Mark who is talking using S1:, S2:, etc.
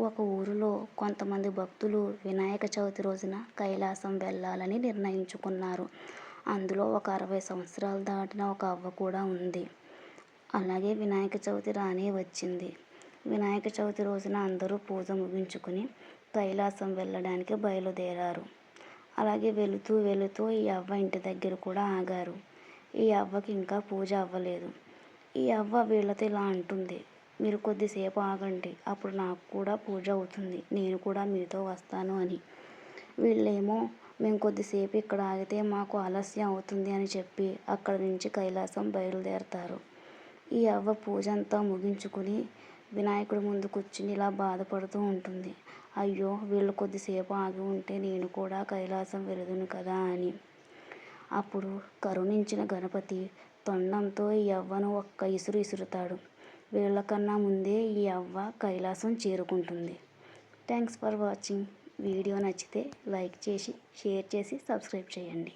S1: ఒక ఊరిలో కొంతమంది భక్తులు వినాయక చవితి రోజున కైలాసం వెళ్ళాలని నిర్ణయించుకున్నారు. అందులో ఒక అరవై సంవత్సరాలు దాటిన ఒక అవ్వ కూడా ఉంది. అలాగే వినాయక చవితి రానే వచ్చింది. వినాయక చవితి రోజున అందరూ పూజ ముగించుకుని కైలాసం వెళ్ళడానికి బయలుదేరారు. అలాగే వెళుతూ వెళుతూ ఈ అవ్వ ఇంటి దగ్గర కూడా ఆగారు. ఈ అవ్వకి ఇంకా పూజ అవ్వలేదు. ఈ అవ్వ వీళ్ళతో ఇలా అంటుంది. మీరు కొద్దిసేపు ఆగండి. అప్పుడు నాకు కూడా పూజ అవుతుంది. నేను కూడా మీతో వస్తాను అని. వీళ్ళేమో మేము కొద్దిసేపు ఇక్కడ ఆగితే మాకు ఆలస్యం అవుతుంది అని చెప్పి అక్కడ నుంచి కైలాసం బయలుదేరతారు. ఈ అవ్వ పూజ అంతా ముగించుకుని వినాయకుడి ముందు కూర్చుని ఇలా బాధపడుతూ ఉంటుంది. అయ్యో వీళ్ళు కొద్దిసేపు ఆగి ఉంటే నేను కూడా కైలాసం వెళుదును కదా అని. అప్పుడు కరుణించిన గణపతి తొండంతో ఈ అవ్వను ఒక్క ఇసురు ఇసురుతాడు. వీళ్ళకన్నా ముందే ఈ అవ్వ కైలాసం చేరుకుంటుంది. థ్యాంక్స్ ఫర్ వాచింగ్ వీడియో నచ్చితే లైక్ చేసి షేర్ చేసి సబ్స్క్రైబ్ చేయండి.